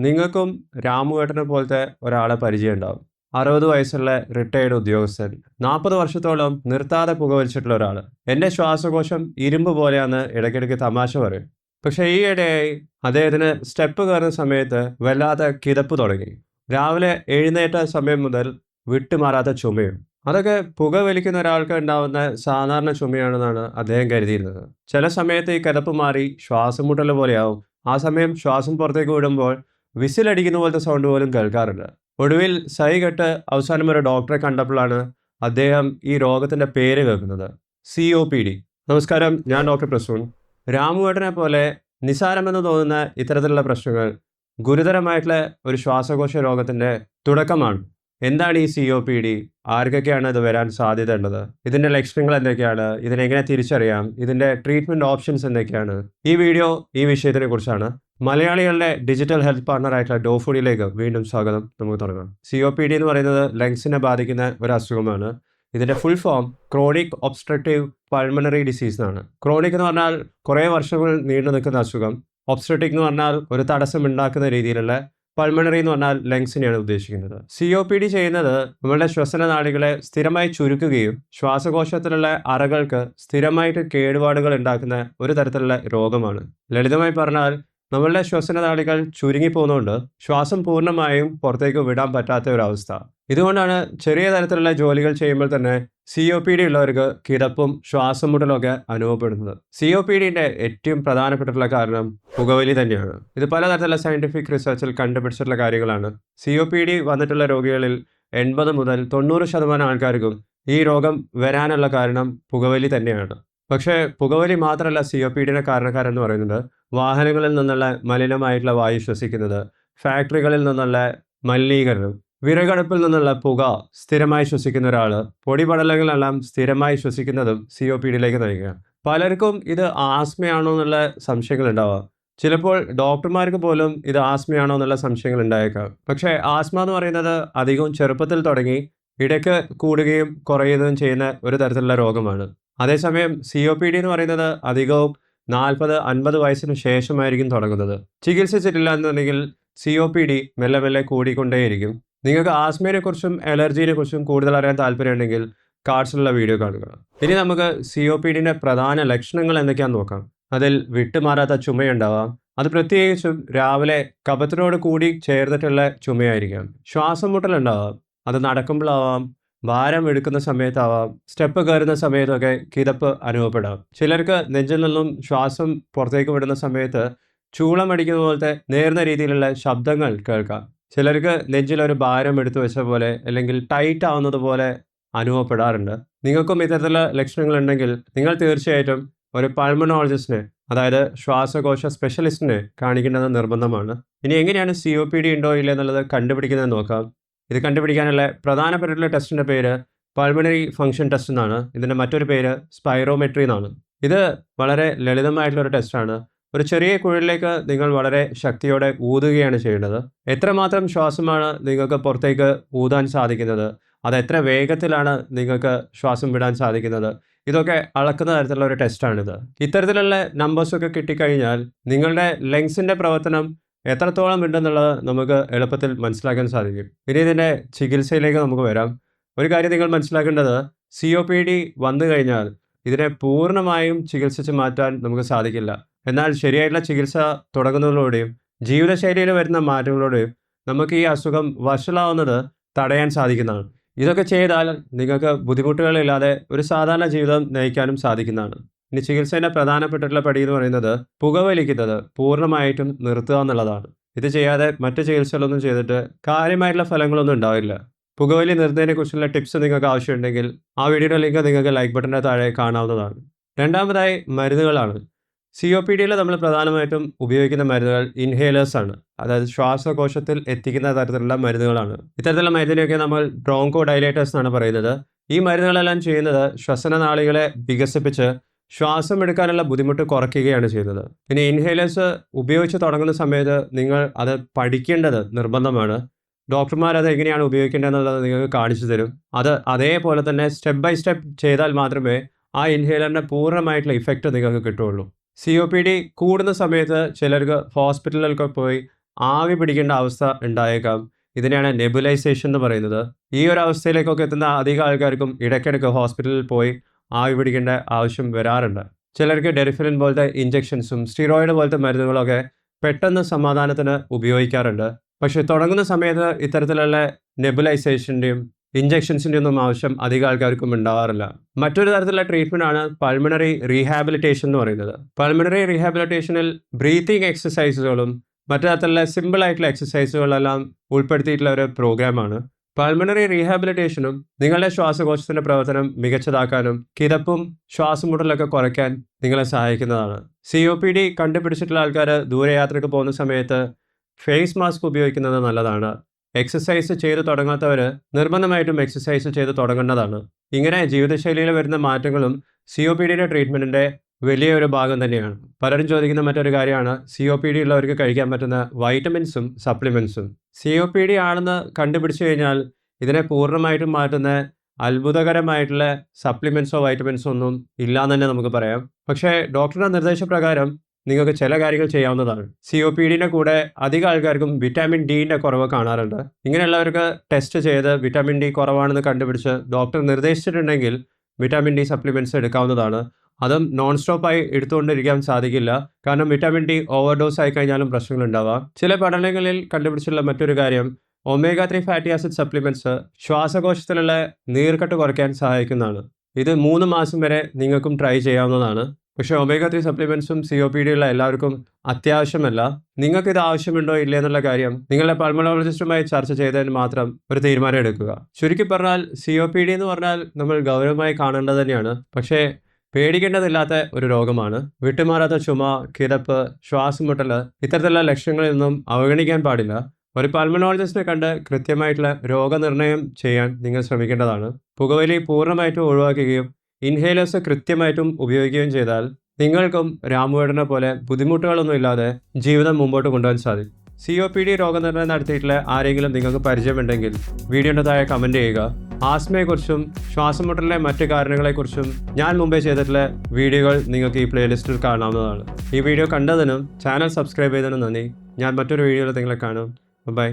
നിങ്ങൾക്കും രാമുവേട്ടനെ പോലത്തെ ഒരാളെ പരിചയം ഉണ്ടാവും അറുപത് വയസ്സുള്ള റിട്ടയർഡ് ഉദ്യോഗസ്ഥൻ നാൽപ്പത് വർഷത്തോളം നിർത്താതെ പുകവലിച്ചിട്ടുള്ള ഒരാൾ എന്റെ ശ്വാസകോശം ഇരുമ്പ് പോലെയാണ് ഇടയ്ക്കിടയ്ക്ക് തമാശ പറയും. പക്ഷേ ഈയിടെയായി അദ്ദേഹത്തിന് സ്റ്റെപ്പ് കയറുന്ന സമയത്ത് വല്ലാത്ത കിതപ്പ് തുടങ്ങി. രാവിലെ എഴുന്നേറ്റ സമയം മുതൽ വിട്ടുമാറാത്ത ചുമയും. അതൊക്കെ പുക വലിക്കുന്ന ഒരാൾക്ക് ഉണ്ടാവുന്ന സാധാരണ ചുമയാണെന്നാണ് അദ്ദേഹം കരുതിയിരുന്നത്. ചില സമയത്ത് ഈ കിതപ്പ് മാറി ശ്വാസം മുട്ടൽ പോലെയാവും. ആ സമയം ശ്വാസം പുറത്തേക്ക് വിടുമ്പോൾ വിസിലടിക്കുന്ന പോലത്തെ സൗണ്ട് പോലും കേൾക്കാറുണ്ട് ഒടുവിൽ സൈ കെട്ട് അവസാനം ഒരു ഡോക്ടറെ കണ്ടപ്പോഴാണ് അദ്ദേഹം ഈ രോഗത്തിന്റെ പേര് കേൾക്കുന്നത്. സി ഒ പി ഡി നമസ്കാരം ഞാൻ ഡോക്ടർ പ്രസൂൺ. രാമുവേട്ടനെ പോലെ നിസാരമെന്ന് തോന്നുന്ന ഇത്തരത്തിലുള്ള പ്രശ്നങ്ങൾ ഗുരുതരമായിട്ടുള്ള ഒരു ശ്വാസകോശ രോഗത്തിന്റെ തുടക്കമാണ്. എന്താണ് ഈ സി ഒ പി ഡി ആർക്കൊക്കെയാണ് ഇത് വരാൻ സാധ്യത ഉള്ളത്? ഇതിന്റെ ലക്ഷണങ്ങൾ എന്തൊക്കെയാണ്? ഇതിനെങ്ങനെ തിരിച്ചറിയാം? ഇതിന്റെ ട്രീറ്റ്മെന്റ് ഓപ്ഷൻസ് എന്തൊക്കെയാണ്? ഈ വീഡിയോ ഈ വിഷയത്തിനെ കുറിച്ചാണ് മലയാളികളുടെ ഡിജിറ്റൽ ഹെൽത്ത് പാർട്ണർ ആയിട്ടുള്ള ഡോഫുഡിലേക്ക് വീണ്ടും സ്വാഗതം. നമുക്ക് തുടങ്ങാം. സി ഒ പി ഡി എന്ന് പറയുന്നത് ലങ്സിനെ ബാധിക്കുന്ന ഒരു അസുഖമാണ് ഇതിന്റെ full form chronic obstructive pulmonary disease എന്നാണ്. ക്രോണിക് എന്ന് പറഞ്ഞാൽ കുറേ വർഷങ്ങൾ നീണ്ടു നിൽക്കുന്ന അസുഖം. ഒബ്സ്ട്രക്റ്റിക് എന്ന് പറഞ്ഞാൽ ഒരു തടസ്സം ഉണ്ടാക്കുന്ന രീതിയിലുള്ള പൾമണറി എന്ന് പറഞ്ഞാൽ ലങ്സിനെയാണ് ഉദ്ദേശിക്കുന്നത്. സി ഒ പി ഡി ചെയ്യുന്നത് നമ്മളുടെ ശ്വസന നാളികളെ സ്ഥിരമായി ചുരുക്കുകയും ശ്വാസകോശത്തിലുള്ള അറകൾക്ക് സ്ഥിരമായിട്ട് കേടുപാടുകൾ ഉണ്ടാക്കുന്ന ഒരു തരത്തിലുള്ള രോഗമാണ്. ലളിതമായി പറഞ്ഞാൽ നമ്മളുടെ ശ്വസനനാളികൾ ചുരുങ്ങിപ്പോകുന്നതുകൊണ്ട് ശ്വാസം പൂർണമായും പുറത്തേക്ക് വിടാൻ പറ്റാത്ത ഒരവസ്ഥ ഇതുകൊണ്ടാണ് ചെറിയ തരത്തിലുള്ള ജോലികൾ ചെയ്യുമ്പോൾ തന്നെ സി ഒ പി ഡി ഉള്ളവർക്ക് കിടപ്പും ശ്വാസം മുട്ടലൊക്കെ അനുഭവപ്പെടുന്നത്. സി ഒ പി ഡിന്റെ ഏറ്റവും പ്രധാനപ്പെട്ടിട്ടുള്ള കാരണം പുകവലി തന്നെയാണ്. ഇത് പലതരത്തിലുള്ള സയന്റിഫിക് റിസർച്ചിൽ കണ്ടുപിടിച്ചിട്ടുള്ള കാര്യങ്ങളാണ്. സി ഒ പി ഡി വന്നിട്ടുള്ള രോഗികളിൽ എൺപത് മുതൽ തൊണ്ണൂറ് ശതമാനം ആൾക്കാർക്കും ഈ രോഗം വരാനുള്ള കാരണം പുകവലി തന്നെയാണ്. പക്ഷേ പുകവലി മാത്രമല്ല സി ഒ പി ഡിയുടെ കാരണക്കാരെന്ന് പറയുന്നത് വാഹനങ്ങളിൽ നിന്നുള്ള മലിനമായിട്ടുള്ള വായു ശ്വസിക്കുന്നത് ഫാക്ടറികളിൽ നിന്നുള്ള മലിനീകരണം വിറകടുപ്പിൽ നിന്നുള്ള പുക സ്ഥിരമായി ശ്വസിക്കുന്ന ഒരാൾ പൊടിപടലങ്ങളെല്ലാം സ്ഥിരമായി ശ്വസിക്കുന്നതും സി ഒ പി ഡിയിലേക്ക് നയിക്കുക പലർക്കും ഇത് ആസ്മയാണോ എന്നുള്ള സംശയങ്ങൾ ഉണ്ടാവാം. ചിലപ്പോൾ ഡോക്ടർമാർക്ക് പോലും ഇത് ആസ്മയാണോ എന്നുള്ള സംശയങ്ങൾ ഉണ്ടായേക്കാം. പക്ഷേ ആസ്മ എന്ന് പറയുന്നത് അധികവും ചെറുപ്പത്തിൽ തുടങ്ങി ഇടയ്ക്ക് കൂടുകയും കുറയുകയും ചെയ്യുന്ന ഒരു തരത്തിലുള്ള രോഗമാണ്. അതേസമയം സി ഒ പി ഡി എന്ന് പറയുന്നത് അധികവും നാൽപ്പത് അൻപത് വയസ്സിന് ശേഷമായിരിക്കും തുടങ്ങുന്നത്. ചികിത്സിച്ചിട്ടില്ല എന്നുണ്ടെങ്കിൽ സി ഒ പി ഡി മെല്ലെ മെല്ലെ കൂടിക്കൊണ്ടേയിരിക്കും. നിങ്ങൾക്ക് ആസ്മയെക്കുറിച്ചും കുറിച്ചും കൂടുതൽ അറിയാൻ താല്പര്യമുണ്ടെങ്കിൽ കാർഡ്സിലുള്ള വീഡിയോ കാണുക. ഇനി നമുക്ക് സി ഒ പി ഡിന്റെ പ്രധാന ലക്ഷണങ്ങൾ എന്തൊക്കെയാണെന്ന് നോക്കാം. അതിൽ വിട്ടുമാറാത്ത ചുമയുണ്ടാവാം. അത് പ്രത്യേകിച്ചും രാവിലെ കപത്തിനോട് കൂടി ചേർന്നിട്ടുള്ള ചുമയായിരിക്കാം. ശ്വാസം മുട്ടലുണ്ടാവാം. അത് നടക്കുമ്പോഴാവാം. ഭാരം എടുക്കുന്ന സമയത്താവാം സ്റ്റെപ്പ് കയറുന്ന സമയത്തൊക്കെ കിതപ്പ് അനുഭവപ്പെടാം. ചിലർക്ക് നെഞ്ചിൽ നിന്നും ശ്വാസം പുറത്തേക്ക് വിടുന്ന സമയത്ത് ചൂളം അടിക്കുന്ന പോലത്തെ നേർന്ന രീതിയിലുള്ള ശബ്ദങ്ങൾ കേൾക്കാം. ചിലർക്ക് നെഞ്ചിൽ ഒരു ഭാരം എടുത്തു വെച്ച പോലെ അല്ലെങ്കിൽ ടൈറ്റ് ആവുന്നത് പോലെ അനുഭവപ്പെടാറുണ്ട്. നിങ്ങൾക്കും ഇത്തരത്തിലുള്ള ലക്ഷണങ്ങൾ ഉണ്ടെങ്കിൽ നിങ്ങൾ തീർച്ചയായിട്ടും ഒരു പൾമണോളജിസ്റ്റിനെ അതായത് ശ്വാസകോശ സ്പെഷ്യലിസ്റ്റിനെ കാണിക്കേണ്ടത് നിർബന്ധമാണ്. ഇനി എങ്ങനെയാണ് സി ഒ പി ഡി ഉണ്ടോ ഇല്ല എന്നുള്ളത് കണ്ടുപിടിക്കുന്നത് നോക്കാം. ഇത് കണ്ടുപിടിക്കാനുള്ള പ്രധാനപ്പെട്ടിട്ടുള്ള ടെസ്റ്റിന്റെ പേര് പൾമണറി ഫംഗ്ഷൻ ടെസ്റ്റ് എന്നാണ്. ഇതിന്റെ മറ്റൊരു പേര് സ്പൈറോമെട്രി എന്നാണ്. ഇത് വളരെ ലളിതമായിട്ടുള്ള ഒരു ടെസ്റ്റാണ് ഒരു ചെറിയ കുഴലിലേക്ക് നിങ്ങൾ വളരെ ശക്തിയോടെ ഊതുകയാണ് ചെയ്യേണ്ടത്. എത്രമാത്രം ശ്വാസമാണ് നിങ്ങൾക്ക് പുറത്തേക്ക് ഊതാൻ സാധിക്കുന്നത്? അത് എത്ര വേഗത്തിലാണ് നിങ്ങൾക്ക് ശ്വാസം വിടാൻ സാധിക്കുന്നത്? ഇതൊക്കെ അളക്കുന്ന തരത്തിലുള്ള ഒരു ടെസ്റ്റാണിത് ഇത്തരത്തിലുള്ള നമ്പേഴ്സൊക്കെ കിട്ടിക്കഴിഞ്ഞാൽ നിങ്ങളുടെ ലങ്സിന്റെ പ്രവർത്തനം എത്രത്തോളം ഉണ്ടെന്നുള്ളത് നമുക്ക് എളുപ്പത്തിൽ മനസ്സിലാക്കാൻ സാധിക്കും. ഇനി ഇതിന്റെ ചികിത്സയിലേക്ക് നമുക്ക് വരാം. ഒരു കാര്യം നിങ്ങൾ മനസ്സിലാക്കേണ്ടത് സി ഒ പി ഡി വന്നു കഴിഞ്ഞാൽ ഇതിനെ പൂർണമായും ചികിത്സിച്ച് മാറ്റാൻ നമുക്ക് സാധിക്കില്ല. എന്നാൽ ശരിയായിട്ടുള്ള ചികിത്സ തുടങ്ങുന്നതിലൂടെയും ജീവിതശൈലിയിൽ വരുന്ന മാറ്റങ്ങളോടെയും നമുക്ക് ഈ അസുഖം വഷളാവുന്നത് തടയാൻ സാധിക്കുന്നതാണ്. ഇതൊക്കെ ചെയ്താൽ നിങ്ങൾക്ക് ബുദ്ധിമുട്ടുകളില്ലാതെ ഒരു സാധാരണ ജീവിതം നയിക്കാനും സാധിക്കുന്നതാണ്. ഇനി ചികിത്സേന്റെ പ്രധാനപ്പെട്ടിട്ടുള്ള പടി എന്ന് പറയുന്നത് പുകവലിക്കുന്നത് പൂർണമായിട്ടും നിർത്തുക എന്നുള്ളതാണ്. ഇത് ചെയ്യാതെ മറ്റു ചികിത്സകളൊന്നും ചെയ്തിട്ട് കാര്യമായിട്ടുള്ള ഫലങ്ങളൊന്നും ഉണ്ടാവില്ല. പുകവലി നിർത്തുന്നതിനെ കുറിച്ചുള്ള ടിപ്സ് നിങ്ങൾക്ക് ആവശ്യമുണ്ടെങ്കിൽ ആ വീഡിയോയുടെ ലിങ്ക് നിങ്ങൾക്ക് ലൈക്ക് ബട്ടന്റെ താഴെ കാണാവുന്നതാണ്. രണ്ടാമതായി മരുന്നുകളാണ്. സി ഒ പി ഡിയിൽ നമ്മൾ പ്രധാനമായിട്ടും ഉപയോഗിക്കുന്ന മരുന്നുകൾ ഇൻഹേലേഴ്സ് ആണ്. അതായത് ശ്വാസകോശത്തിൽ എത്തിക്കുന്ന തരത്തിലുള്ള മരുന്നുകളാണ്. ഇത്തരത്തിലുള്ള മരുന്നിനെയൊക്കെ നമ്മൾ ബ്രോങ്കോ ഡൈലേറ്റേഴ്സ് എന്നാണ് പറയുന്നത്. ഈ മരുന്നുകളെല്ലാം ചെയ്യുന്നത് ശ്വസന നാളികളെ വികസിപ്പിച്ച് ശ്വാസം എടുക്കാനുള്ള ബുദ്ധിമുട്ട് കുറയ്ക്കുകയാണ് ചെയ്യുന്നത്. പിന്നെ ഇൻഹേലേഴ്സ് ഉപയോഗിച്ച് തുടങ്ങുന്ന സമയത്ത് നിങ്ങൾ അത് പഠിക്കേണ്ടത് നിർബന്ധമാണ്. ഡോക്ടർമാർ അത് എങ്ങനെയാണ് ഉപയോഗിക്കേണ്ടതെന്നുള്ളത് നിങ്ങൾക്ക് കാണിച്ചു തരും. അത് അതേപോലെ തന്നെ സ്റ്റെപ്പ് ബൈ സ്റ്റെപ്പ് ചെയ്താൽ മാത്രമേ ആ ഇൻഹേലറിന്റെ പൂർണമായിട്ടുള്ള ഇഫക്റ്റ് നിങ്ങൾക്ക് കിട്ടുകയുള്ളൂ. സി ഒ പി ഡി കൂടുന്ന സമയത്ത് ചിലർക്ക് ഹോസ്പിറ്റലിലൊക്കെ പോയി ആവി പിടിക്കേണ്ട അവസ്ഥ ഉണ്ടായേക്കാം. ഇതിനെയാണ് നെബുലൈസേഷൻ എന്ന് പറയുന്നത്. ഈ ഒരു അവസ്ഥയിലേക്കൊക്കെ എത്തുന്ന അധികം ആൾക്കാർക്കും ഇടയ്ക്കിടയ്ക്ക് ഹോസ്പിറ്റലിൽ പോയി ആവി പിടിക്കേണ്ട ആവശ്യം വരാറുണ്ട്. ചിലർക്ക് ഡെറിഫിലിൻ പോലത്തെ ഇഞ്ചെക്ഷൻസും സ്റ്റീറോയിഡ് പോലത്തെ മരുന്നുകളൊക്കെ പെട്ടെന്ന് സമാധാനത്തിന് ഉപയോഗിക്കാറുണ്ട്. പക്ഷേ തുടങ്ങുന്ന സമയത്ത് ഇത്തരത്തിലുള്ള നെബുലൈസേഷന്റെയും ഇഞ്ചെക്ഷൻസിന്റെ ഒന്നും ആവശ്യം അധികം ആൾക്കാർക്കും ഉണ്ടാവാറില്ല. മറ്റൊരു തരത്തിലുള്ള ട്രീറ്റ്മെന്റ് ആണ് പൾമിണറി റീഹാബിലിറ്റേഷൻ എന്ന് പറയുന്നത്. പൾമിണറി റീഹാബിലിറ്റേഷനിൽ ബ്രീത്തിങ് എക്സസൈസുകളും മറ്റു തരത്തിലുള്ള സിമ്പിൾ ആയിട്ടുള്ള എക്സസൈസുകളെല്ലാം ഉൾപ്പെടുത്തിയിട്ടുള്ള ഒരു പ്രോഗ്രാമാണ്. പൾമിണറി റീഹാബിലിറ്റേഷനും നിങ്ങളുടെ ശ്വാസകോശത്തിന്റെ പ്രവർത്തനം മികച്ചതാക്കാനും കിതപ്പും ശ്വാസമുട്ടലൊക്കെ കുറയ്ക്കാൻ നിങ്ങളെ സഹായിക്കുന്നതാണ്. സി ഒ പി ഡി കണ്ടുപിടിച്ചിട്ടുള്ള ആൾക്കാർ ദൂരയാത്രയ്ക്ക് പോകുന്ന സമയത്ത് ഫേസ് മാസ്ക് ഉപയോഗിക്കുന്നത് നല്ലതാണ്. എക്സസൈസ് ചെയ്ത് തുടങ്ങാത്തവർ നിർബന്ധമായിട്ടും എക്സസൈസ് ചെയ്ത് തുടങ്ങേണ്ടതാണ്. ഇങ്ങനെ ജീവിതശൈലിയിൽ വരുന്ന മാറ്റങ്ങളും സി ഒ പി ഡിയുടെ ട്രീറ്റ്മെന്റിന്റെ വലിയൊരു ഭാഗം തന്നെയാണ്. പലരും ചോദിക്കുന്ന മറ്റൊരു കാര്യമാണ് സി ഒ പി ഡി ഉള്ളവർക്ക് കഴിക്കാൻ പറ്റുന്ന വൈറ്റമിൻസും സപ്ലിമെൻസും. സി ഒ പി ഡി ആണെന്ന് കണ്ടുപിടിച്ചു കഴിഞ്ഞാൽ ഇതിനെ പൂർണമായിട്ടും മാറ്റുന്ന അത്ഭുതകരമായിട്ടുള്ള സപ്ലിമെൻസോ വൈറ്റമിൻസോ ഒന്നും ഇല്ലാന്ന് തന്നെ നമുക്ക് പറയാം. പക്ഷേ ഡോക്ടറുടെ നിർദ്ദേശപ്രകാരം നിങ്ങൾക്ക് ചില കാര്യങ്ങൾ ചെയ്യാവുന്നതാണ്. സി ഒ പി ഡിന്റെ കൂടെ അധികം ആൾക്കാർക്കും വിറ്റാമിൻ ഡിന്റെ കുറവ് കാണാറുണ്ട്. ഇങ്ങനെയുള്ളവർക്ക് ടെസ്റ്റ് ചെയ്ത് വിറ്റാമിൻ ഡി കുറവാണെന്ന് കണ്ടുപിടിച്ച് ഡോക്ടർ നിർദ്ദേശിച്ചിട്ടുണ്ടെങ്കിൽ വിറ്റാമിൻ ഡി സപ്ലിമെന്റ്സ് എടുക്കാവുന്നതാണ്. അതും നോൺ സ്റ്റോപ്പായി എടുത്തുകൊണ്ടിരിക്കാൻ സാധിക്കില്ല. കാരണം വിറ്റാമിൻ ഡി ഓവർഡോസ് ആയി കഴിഞ്ഞാലും പ്രശ്നങ്ങൾ ഉണ്ടാവാം ചില പഠനങ്ങളിൽ കണ്ടുപിടിച്ചുള്ള മറ്റൊരു കാര്യം omega three fatty acid supplements ശ്വാസകോശത്തിലുള്ള നീർക്കെട്ട് കുറയ്ക്കാൻ സഹായിക്കുന്നതാണ്. ഇത് മൂന്ന് മാസം വരെ നിങ്ങൾക്കും ട്രൈ ചെയ്യാവുന്നതാണ്. പക്ഷേ ഒമേഗ ത്രീ സപ്ലിമെന്റ്സും സി ഒ പി ഡി ഉള്ള എല്ലാവർക്കും അത്യാവശ്യമല്ല. നിങ്ങൾക്ക് ഇത് ആവശ്യമുണ്ടോ ഇല്ലേ എന്നുള്ള കാര്യം നിങ്ങളുടെ പൾമണോളജിസ്റ്റുമായി ചർച്ച ചെയ്തതിന് മാത്രം ഒരു തീരുമാനം എടുക്കുക. ചുരുക്കി പറഞ്ഞാൽ സി ഒ പി ഡി എന്ന് പറഞ്ഞാൽ നമ്മൾ ഗൗരവമായി കാണേണ്ടത് തന്നെയാണ്. പക്ഷേ പേടിക്കേണ്ടതില്ലാത്ത ഒരു രോഗമാണ്. വിട്ടുമാറാത്ത ചുമ കിതപ്പ് ശ്വാസമുട്ടൽ ഇത്തരത്തിലുള്ള ലക്ഷണങ്ങളിൽ നിന്നും അവഗണിക്കാൻ പാടില്ല. ഒരു പൾമണോളജിസ്റ്റിനെ കണ്ട് കൃത്യമായിട്ടുള്ള രോഗനിർണയം ചെയ്യാൻ നിങ്ങൾ ശ്രമിക്കേണ്ടതാണ്. പുകവലി പൂർണമായിട്ടും ഒഴിവാക്കുകയും ഇൻഹേലേഴ്സ് കൃത്യമായിട്ടും ഉപയോഗിക്കുകയും ചെയ്താൽ നിങ്ങൾക്കും രാമുവേടനെ പോലെ ബുദ്ധിമുട്ടുകളൊന്നും ഇല്ലാതെ ജീവിതം മുമ്പോട്ട് കൊണ്ടുപോകാൻ സാധിക്കും. സി ഒ പി ഡി രോഗനിർണയം നടത്തിയിട്ടുള്ള ആരെങ്കിലും നിങ്ങൾക്ക് പരിചയമുണ്ടെങ്കിൽ വീഡിയോയുടെ താഴെ കമന്റ് ചെയ്യുക. ആസ്മയെക്കുറിച്ചും ശ്വാസമുട്ടലിലെ മറ്റു കാരണങ്ങളെക്കുറിച്ചും ഞാൻ മുമ്പേ ചെയ്തിട്ടുള്ള വീഡിയോകൾ നിങ്ങൾക്ക് ഈ പ്ലേലിസ്റ്റിൽ കാണാവുന്നതാണ്. ഈ വീഡിയോ കണ്ടതിനും ചാനൽ സബ്സ്ക്രൈബ് ചെയ്തതിനും നന്ദി. ഞാൻ മറ്റൊരു വീഡിയോയിൽ നിങ്ങളെ കാണും. ബൈ